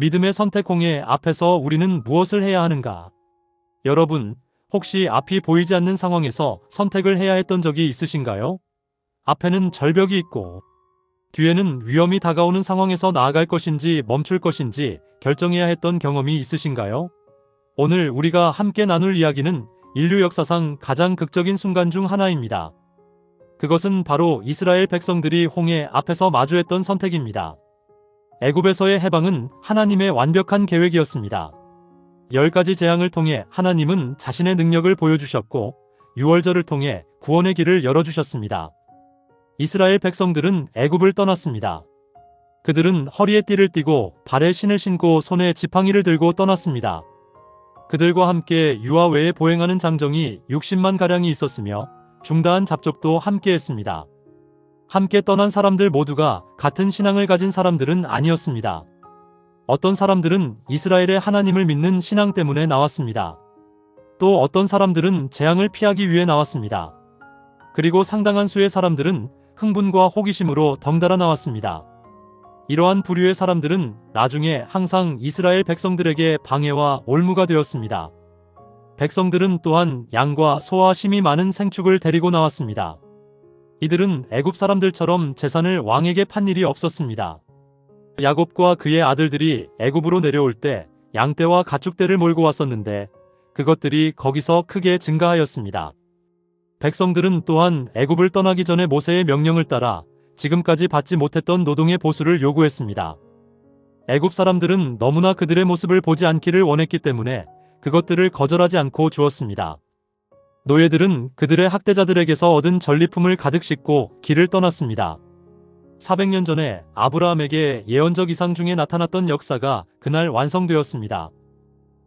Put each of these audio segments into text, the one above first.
믿음의 선택 공예 앞에서 우리는 무엇을 해야 하는가? 여러분, 혹시 앞이 보이지 않는 상황에서 선택을 해야 했던 적이 있으신가요? 앞에는 절벽이 있고, 뒤에는 위험이 다가오는 상황에서 나아갈 것인지 멈출 것인지 결정해야 했던 경험이 있으신가요? 오늘 우리가 함께 나눌 이야기는 인류 역사상 가장 극적인 순간 중 하나입니다. 그것은 바로 이스라엘 백성들이 홍해 앞에서 마주했던 선택입니다. 애굽에서의 해방은 하나님의 완벽한 계획이었습니다. 열 가지 재앙을 통해 하나님은 자신의 능력을 보여주셨고, 유월절을 통해 구원의 길을 열어주셨습니다. 이스라엘 백성들은 애굽을 떠났습니다. 그들은 허리에 띠를 띠고 발에 신을 신고 손에 지팡이를 들고 떠났습니다. 그들과 함께 유아 외에 보행하는 장정이 60만 가량이 있었으며 중다한 잡족도 함께 했습니다. 함께 떠난 사람들 모두가 같은 신앙을 가진 사람들은 아니었습니다. 어떤 사람들은 이스라엘의 하나님을 믿는 신앙 때문에 나왔습니다. 또 어떤 사람들은 재앙을 피하기 위해 나왔습니다. 그리고 상당한 수의 사람들은 흥분과 호기심으로 덩달아 나왔습니다. 이러한 부류의 사람들은 나중에 항상 이스라엘 백성들에게 방해와 올무가 되었습니다. 백성들은 또한 양과 소와 심이 많은 생축을 데리고 나왔습니다. 이들은 애굽 사람들처럼 재산을 왕에게 판 일이 없었습니다. 야곱과 그의 아들들이 애굽으로 내려올 때 양떼와 가축대를 몰고 왔었는데 그것들이 거기서 크게 증가하였습니다. 백성들은 또한 애굽을 떠나기 전에 모세의 명령을 따라 지금까지 받지 못했던 노동의 보수를 요구했습니다. 애굽 사람들은 너무나 그들의 모습을 보지 않기를 원했기 때문에 그것들을 거절하지 않고 주었습니다. 노예들은 그들의 학대자들에게서 얻은 전리품을 가득 싣고 길을 떠났습니다. 400년 전에 아브라함에게 예언적 이상 중에 나타났던 역사가 그날 완성되었습니다.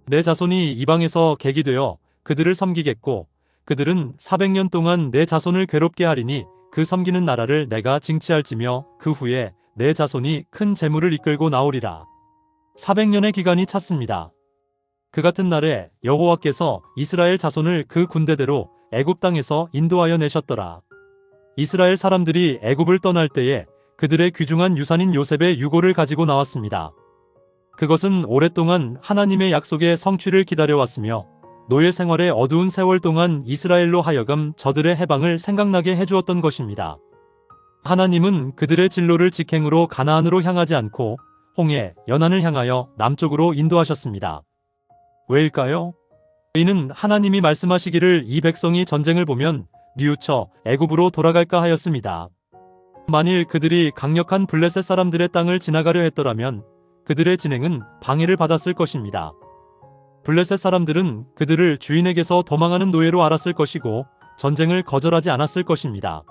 내 자손이 이방에서 객이 되어 그들을 섬기겠고 그들은 400년 동안 내 자손을 괴롭게 하리니 그 섬기는 나라를 내가 징치할지며 그 후에 내 자손이 큰 재물을 이끌고 나오리라. 400년의 기간이 찼습니다. 그 같은 날에 여호와께서 이스라엘 자손을 그 군대대로 애굽 땅에서 인도하여 내셨더라. 이스라엘 사람들이 애굽을 떠날 때에 그들의 귀중한 유산인 요셉의 유고를 가지고 나왔습니다. 그것은 오랫동안 하나님의 약속의 성취를 기다려왔으며 노예 생활의 어두운 세월 동안 이스라엘로 하여금 저들의 해방을 생각나게 해주었던 것입니다. 하나님은 그들의 진로를 직행으로 가나안으로 향하지 않고 홍해, 연안을 향하여 남쪽으로 인도하셨습니다. 왜일까요? 이는 하나님이 말씀하시기를 이 백성이 전쟁을 보면 뉘우쳐 애굽으로 돌아갈까 하였습니다. 만일 그들이 강력한 블레셋 사람들의 땅을 지나가려 했더라면 그들의 진행은 방해를 받았을 것입니다. 블레셋 사람들은 그들을 주인에게서 도망하는 노예로 알았을 것이고 전쟁을 거절하지 않았을 것입니다.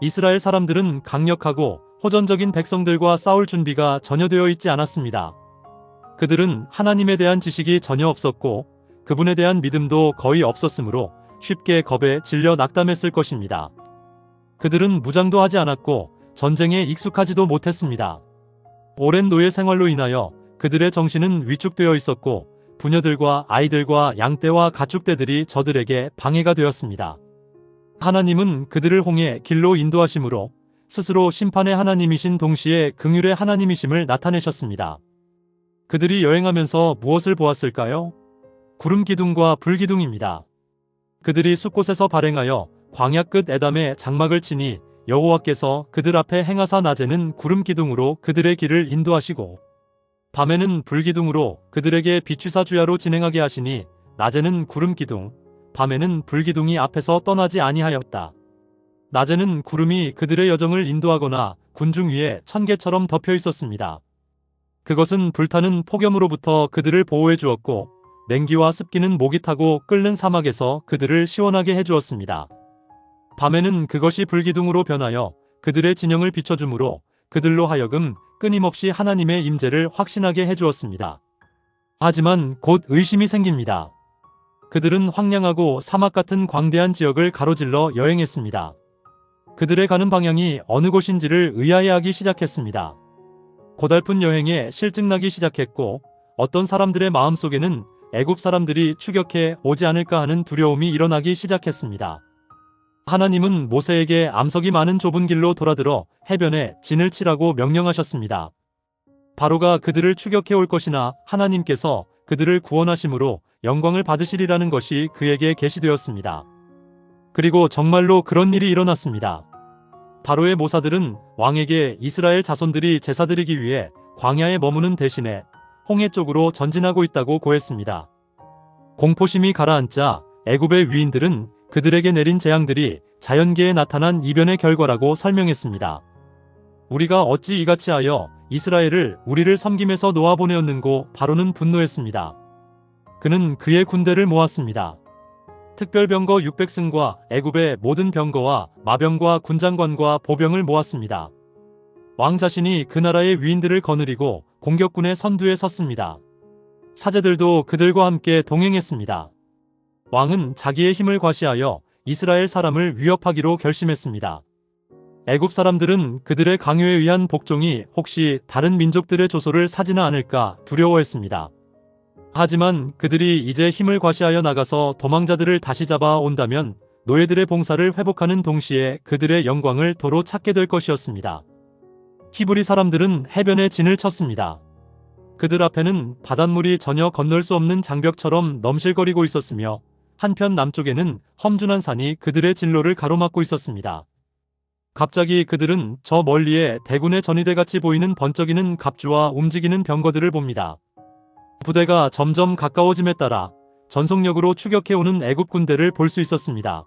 이스라엘 사람들은 강력하고 호전적인 백성들과 싸울 준비가 전혀 되어 있지 않았습니다. 그들은 하나님에 대한 지식이 전혀 없었고 그분에 대한 믿음도 거의 없었으므로 쉽게 겁에 질려 낙담했을 것입니다. 그들은 무장도 하지 않았고 전쟁에 익숙하지도 못했습니다. 오랜 노예 생활로 인하여 그들의 정신은 위축되어 있었고 부녀들과 아이들과 양떼와 가축대들이 저들에게 방해가 되었습니다. 하나님은 그들을 홍해 길로 인도하심으로 스스로 심판의 하나님이신 동시에 긍휼의 하나님이심을 나타내셨습니다. 그들이 여행하면서 무엇을 보았을까요? 구름 기둥과 불 기둥입니다. 그들이 숲곳에서 발행하여 광야 끝 에담에 장막을 치니 여호와께서 그들 앞에 행하사 낮에는 구름 기둥으로 그들의 길을 인도하시고 밤에는 불 기둥으로 그들에게 비추사 주야로 진행하게 하시니 낮에는 구름 기둥, 밤에는 불 기둥이 앞에서 떠나지 아니하였다. 낮에는 구름이 그들의 여정을 인도하거나 군중 위에 천개처럼 덮여 있었습니다. 그것은 불타는 폭염으로부터 그들을 보호해 주었고 냉기와 습기는 목이 타고 끓는 사막에서 그들을 시원하게 해 주었습니다. 밤에는 그것이 불기둥으로 변하여 그들의 진영을 비춰주므로 그들로 하여금 끊임없이 하나님의 임재를 확신하게 해 주었습니다. 하지만 곧 의심이 생깁니다. 그들은 황량하고 사막 같은 광대한 지역을 가로질러 여행했습니다. 그들의 가는 방향이 어느 곳인지를 의아해하기 시작했습니다. 고달픈 여행에 실증나기 시작했고 어떤 사람들의 마음속에는 애굽 사람들이 추격해 오지 않을까 하는 두려움이 일어나기 시작했습니다. 하나님은 모세에게 암석이 많은 좁은 길로 돌아들어 해변에 진을 치라고 명령하셨습니다. 바로가 그들을 추격해 올 것이나 하나님께서 그들을 구원하심으로 영광을 받으시리라는 것이 그에게 계시되었습니다. 그리고 정말로 그런 일이 일어났습니다. 바로의 모사들은 왕에게 이스라엘 자손들이 제사 드리기 위해 광야에 머무는 대신에 홍해 쪽으로 전진하고 있다고 고했습니다. 공포심이 가라앉자 애굽의 위인들은 그들에게 내린 재앙들이 자연계에 나타난 이변의 결과라고 설명했습니다. 우리가 어찌 이같이 하여 이스라엘을 우리를 섬김에서 놓아보내었는고 바로는 분노했습니다. 그는 그의 군대를 모았습니다. 특별병거 600승과 애굽의 모든 병거와 마병과 군장관과 보병을 모았습니다. 왕 자신이 그 나라의 위인들을 거느리고 공격군의 선두에 섰습니다. 사제들도 그들과 함께 동행했습니다. 왕은 자기의 힘을 과시하여 이스라엘 사람을 위협하기로 결심했습니다. 애굽 사람들은 그들의 강요에 의한 복종이 혹시 다른 민족들의 조소를 사지는 않을까 두려워했습니다. 하지만 그들이 이제 힘을 과시하여 나가서 도망자들을 다시 잡아 온다면 노예들의 봉사를 회복하는 동시에 그들의 영광을 도로 찾게 될 것이었습니다. 히브리 사람들은 해변에 진을 쳤습니다. 그들 앞에는 바닷물이 전혀 건널 수 없는 장벽처럼 넘실거리고 있었으며 한편 남쪽에는 험준한 산이 그들의 진로를 가로막고 있었습니다. 갑자기 그들은 저 멀리에 대군의 전위대같이 보이는 번쩍이는 갑주와 움직이는 병거들을 봅니다. 부대가 점점 가까워짐에 따라 전속력으로 추격해오는 애굽 군대를 볼 수 있었습니다.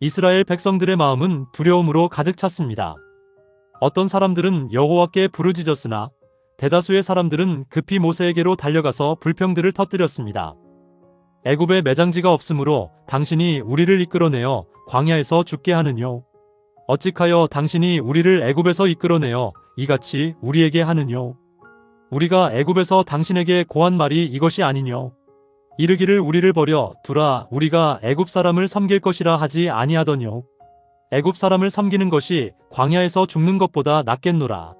이스라엘 백성들의 마음은 두려움으로 가득 찼습니다. 어떤 사람들은 여호와께 부르짖었으나 대다수의 사람들은 급히 모세에게로 달려가서 불평들을 터뜨렸습니다. 애굽에 매장지가 없으므로 당신이 우리를 이끌어내어 광야에서 죽게 하느뇨. 어찌하여 당신이 우리를 애굽에서 이끌어내어 이같이 우리에게 하느뇨. 우리가 애굽에서 당신에게 고한 말이 이것이 아니뇨. 이르기를 우리를 버려 두라 우리가 애굽 사람을 섬길 것이라 하지 아니하더뇨. 애굽 사람을 섬기는 것이 광야에서 죽는 것보다 낫겠노라.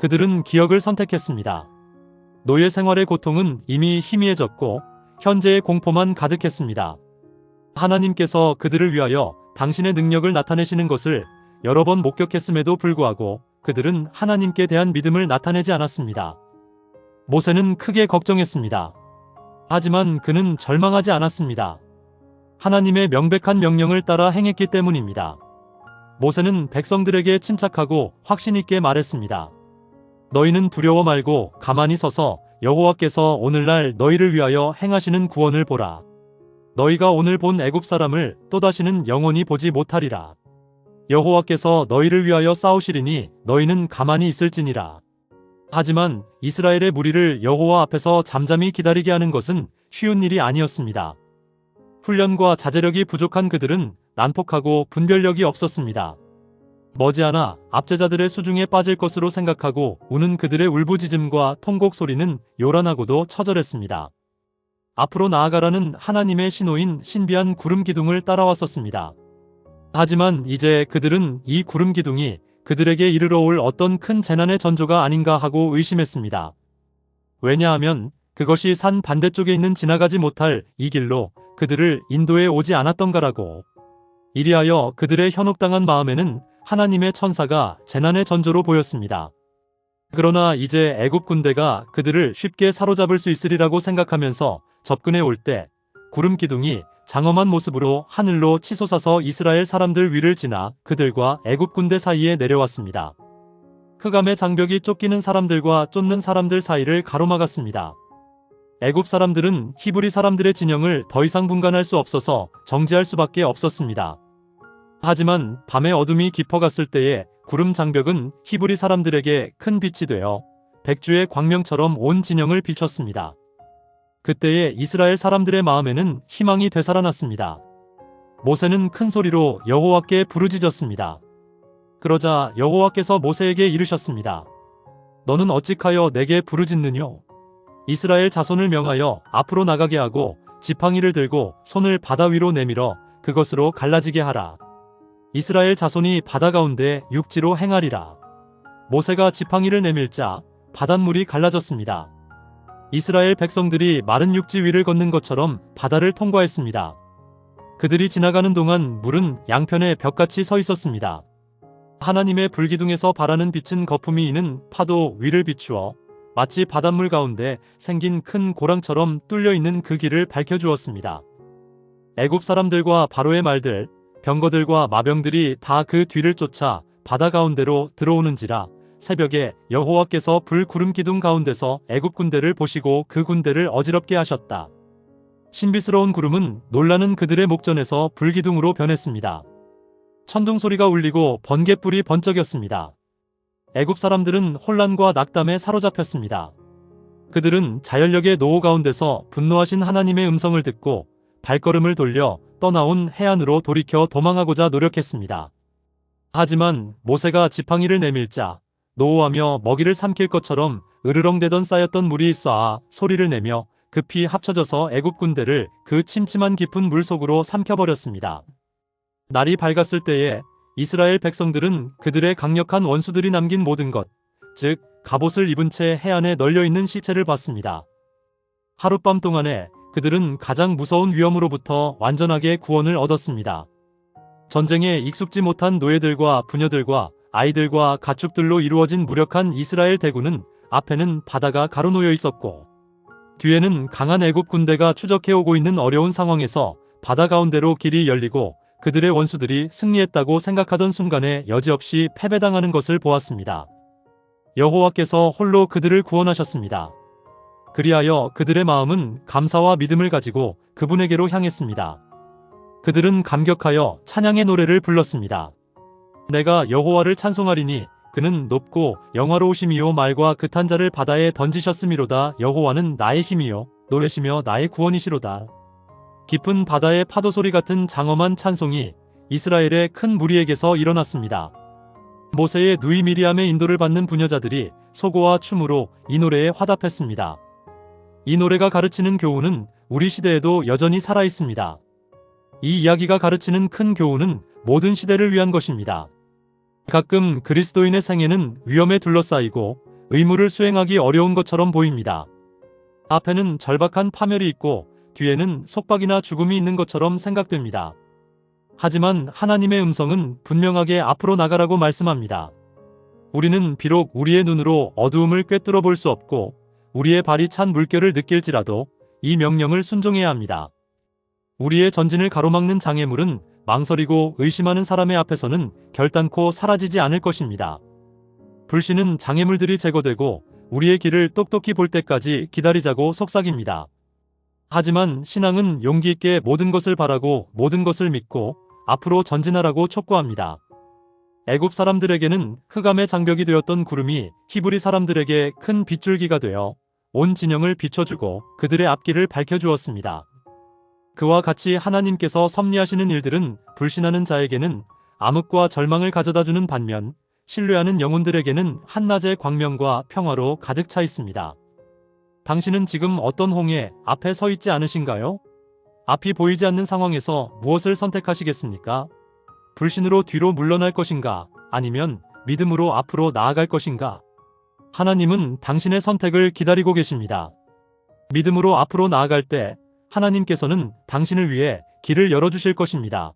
그들은 기억을 선택했습니다. 노예 생활의 고통은 이미 희미해졌고 현재의 공포만 가득했습니다. 하나님께서 그들을 위하여 당신의 능력을 나타내시는 것을 여러 번 목격했음에도 불구하고 그들은 하나님께 대한 믿음을 나타내지 않았습니다. 모세는 크게 걱정했습니다. 하지만 그는 절망하지 않았습니다. 하나님의 명백한 명령을 따라 행했기 때문입니다. 모세는 백성들에게 침착하고 확신 있게 말했습니다. 너희는 두려워 말고 가만히 서서 여호와께서 오늘날 너희를 위하여 행하시는 구원을 보라. 너희가 오늘 본 애굽 사람을 또다시는 영원히 보지 못하리라. 여호와께서 너희를 위하여 싸우시리니 너희는 가만히 있을지니라. 하지만 이스라엘의 무리를 여호와 앞에서 잠잠히 기다리게 하는 것은 쉬운 일이 아니었습니다. 훈련과 자제력이 부족한 그들은 난폭하고 분별력이 없었습니다. 머지않아 압제자들의 수중에 빠질 것으로 생각하고 우는 그들의 울부짖음과 통곡 소리는 요란하고도 처절했습니다. 앞으로 나아가라는 하나님의 신호인 신비한 구름 기둥을 따라왔었습니다. 하지만 이제 그들은 이 구름 기둥이 그들에게 이르러 올 어떤 큰 재난의 전조가 아닌가 하고 의심했습니다. 왜냐하면 그것이 산 반대쪽에 있는 지나가지 못할 이 길로 그들을 인도에 오지 않았던가라고. 이리하여 그들의 현혹당한 마음에는 하나님의 천사가 재난의 전조로 보였습니다. 그러나 이제 애굽 군대가 그들을 쉽게 사로잡을 수 있으리라고 생각하면서 접근해 올 때 구름 기둥이 장엄한 모습으로 하늘로 치솟아서 이스라엘 사람들 위를 지나 그들과 애굽 군대 사이에 내려왔습니다. 흑암의 장벽이 쫓기는 사람들과 쫓는 사람들 사이를 가로막았습니다. 애굽 사람들은 히브리 사람들의 진영을 더 이상 분간할 수 없어서 정지할 수밖에 없었습니다. 하지만 밤의 어둠이 깊어갔을 때에 구름 장벽은 히브리 사람들에게 큰 빛이 되어 백주의 광명처럼 온 진영을 비췄습니다. 그때에 이스라엘 사람들의 마음에는 희망이 되살아났습니다. 모세는 큰 소리로 여호와께 부르짖었습니다. 그러자 여호와께서 모세에게 이르셨습니다. 너는 어찌하여 내게 부르짖느뇨? 이스라엘 자손을 명하여 앞으로 나가게 하고 지팡이를 들고 손을 바다 위로 내밀어 그것으로 갈라지게 하라. 이스라엘 자손이 바다 가운데 육지로 행하리라. 모세가 지팡이를 내밀자 바닷물이 갈라졌습니다. 이스라엘 백성들이 마른 육지 위를 걷는 것처럼 바다를 통과했습니다. 그들이 지나가는 동안 물은 양편에 벽같이 서 있었습니다. 하나님의 불기둥에서 바라는 빛은 거품이 이는 파도 위를 비추어 마치 바닷물 가운데 생긴 큰 고랑처럼 뚫려 있는 그 길을 밝혀주었습니다. 애굽 사람들과 바로의 말들, 병거들과 마병들이 다 그 뒤를 쫓아 바다 가운데로 들어오는지라 새벽에 여호와께서 불 구름 기둥 가운데서 애굽 군대를 보시고 그 군대를 어지럽게 하셨다. 신비스러운 구름은 놀라는 그들의 목전에서 불기둥으로 변했습니다. 천둥 소리가 울리고 번개불이 번쩍였습니다. 애굽 사람들은 혼란과 낙담에 사로잡혔습니다. 그들은 자연력의 노호 가운데서 분노하신 하나님의 음성을 듣고 발걸음을 돌려 떠나온 해안으로 돌이켜 도망하고자 노력했습니다. 하지만 모세가 지팡이를 내밀자 노호하며 먹이를 삼킬 것처럼 으르렁대던 쌓였던 물이 쏴 소리를 내며 급히 합쳐져서 애굽 군대를 그 침침한 깊은 물 속으로 삼켜버렸습니다. 날이 밝았을 때에 이스라엘 백성들은 그들의 강력한 원수들이 남긴 모든 것, 즉 갑옷을 입은 채 해안에 널려 있는 시체를 봤습니다. 하룻밤 동안에 그들은 가장 무서운 위험으로부터 완전하게 구원을 얻었습니다. 전쟁에 익숙지 못한 노예들과 부녀들과 아이들과 가축들로 이루어진 무력한 이스라엘 대군은 앞에는 바다가 가로놓여 있었고 뒤에는 강한 애국 군대가 추적해 오고 있는 어려운 상황에서 바다 가운데로 길이 열리고 그들의 원수들이 승리했다고 생각하던 순간에 여지없이 패배당하는 것을 보았습니다. 여호와께서 홀로 그들을 구원하셨습니다. 그리하여 그들의 마음은 감사와 믿음을 가지고 그분에게로 향했습니다. 그들은 감격하여 찬양의 노래를 불렀습니다. 내가 여호와를 찬송하리니 그는 높고 영화로우심이요 말과 그탄 자를 바다에 던지셨음이로다 여호와는 나의 힘이요 노래시며 나의 구원이시로다. 깊은 바다의 파도 소리 같은 장엄한 찬송이 이스라엘의 큰 무리에게서 일어났습니다. 모세의 누이 미리암의 인도를 받는 부녀자들이 소고와 춤으로 이 노래에 화답했습니다. 이 노래가 가르치는 교훈은 우리 시대에도 여전히 살아 있습니다. 이 이야기가 가르치는 큰 교훈은 모든 시대를 위한 것입니다. 가끔 그리스도인의 생애는 위험에 둘러싸이고 의무를 수행하기 어려운 것처럼 보입니다. 앞에는 절박한 파멸이 있고 뒤에는 속박이나 죽음이 있는 것처럼 생각됩니다. 하지만 하나님의 음성은 분명하게 앞으로 나가라고 말씀합니다. 우리는 비록 우리의 눈으로 어두움을 꿰뚫어 볼 수 없고 우리의 발이 찬 물결을 느낄지라도 이 명령을 순종해야 합니다. 우리의 전진을 가로막는 장애물은 망설이고 의심하는 사람의 앞에서는 결단코 사라지지 않을 것입니다. 불신은 장애물들이 제거되고 우리의 길을 똑똑히 볼 때까지 기다리자고 속삭입니다. 하지만 신앙은 용기 있게 모든 것을 바라고 모든 것을 믿고 앞으로 전진하라고 촉구합니다. 애굽 사람들에게는 흑암의 장벽이 되었던 구름이 히브리 사람들에게 큰 빗줄기가 되어 온 진영을 비춰주고 그들의 앞길을 밝혀주었습니다. 그와 같이 하나님께서 섭리하시는 일들은 불신하는 자에게는 암흑과 절망을 가져다주는 반면 신뢰하는 영혼들에게는 한낮의 광명과 평화로 가득 차 있습니다. 당신은 지금 어떤 홍해 앞에 서 있지 않으신가요? 앞이 보이지 않는 상황에서 무엇을 선택하시겠습니까? 불신으로 뒤로 물러날 것인가? 아니면 믿음으로 앞으로 나아갈 것인가? 하나님은 당신의 선택을 기다리고 계십니다. 믿음으로 앞으로 나아갈 때 하나님께서는 당신을 위해 길을 열어주실 것입니다.